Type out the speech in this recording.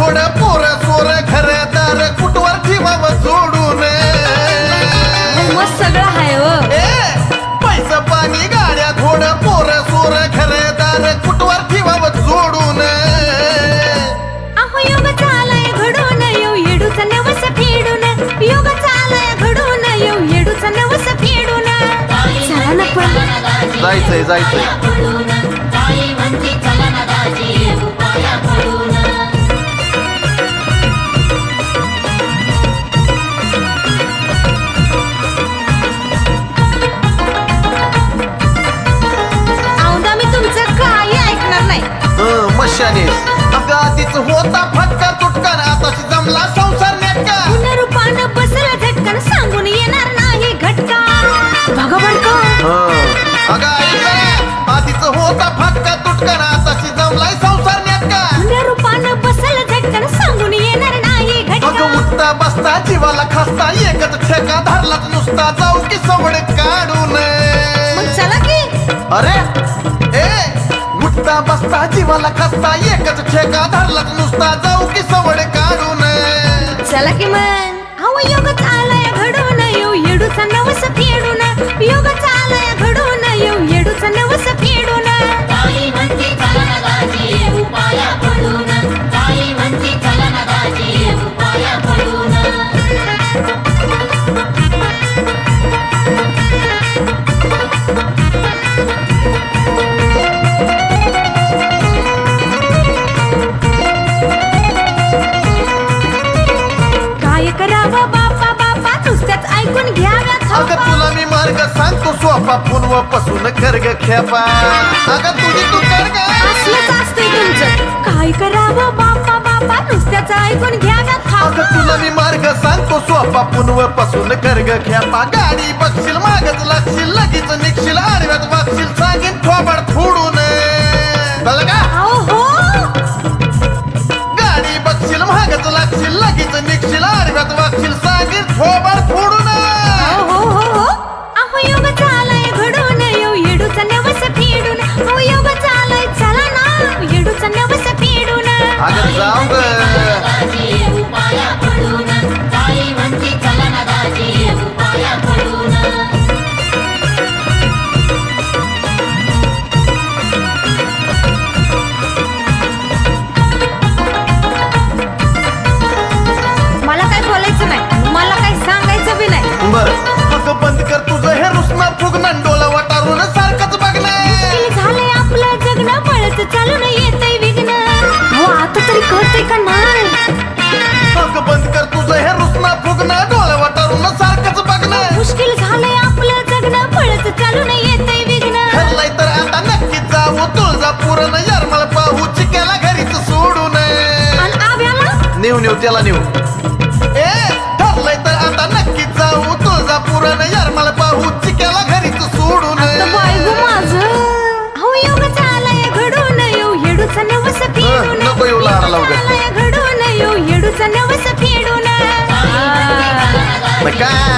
थोडं पोर सोर घरदार कुटवर जीवाव सोडून सगळं हाय हो. पैसा पाणी गाड्या थोडं पोर सोर घरदार कुटवर जीवाव सोडून अहो योग चालाय घडून येऊ येडूचा नवस फेडून. योग चालाय घडून येऊ येडूचा नवस फेडून. चला ना पण. जायचंय जायचंय. अगं आधीच होता फटका तुटका ना आताशी जमला संसार नेटका. पुनरुपानं बसला झटकन सांगून येणार नाही घटका. भगवान का हं, अगं ऐक आधीच होता फटका तुटका ना आताशी जमलाय संसार नेटका. पुनरुपानं बसला झटकन सांगून येणार नाही घटका. उठता बसता जीवाला खसता एकच ठेका धरलाच नुसता. जाऊ की सवड काढून. चला की. अरे उठता बसता जीवाला खसता एकच ठेका धरला नुसता जाऊ की सवड काढून. अगं. तुला मी मार्ग सांगतो सोपा पुनवपासून कर ग खेपा. अगं तुझी तू कर ग असलंच असतंय तुमचं. काय करावं बापा बापा नुसत्याच ऐकून घ्याव्यात अगं. तुला मी मार्ग सांगतो सोपा पुनवपासून कर ग खेपा. गाडी बघशील मागच लागशील लगेच निघशील आडव्यात वागशील सांगेन थोबाड फोडून. कळलं का? हो. गाडी बघशील मागच लागशील लगेच निघशील आडव्यात वागशील सांगेन थोबाड फोडून. त्याला नेऊ. ए ठरलंय तर आता नक्कीच जाऊ. तुळजापूर न यारमळ पाहू. चिक्याला घरीच सोडून. नको येऊ लहान घडून येऊ. येडूचा नवस फेडून. नका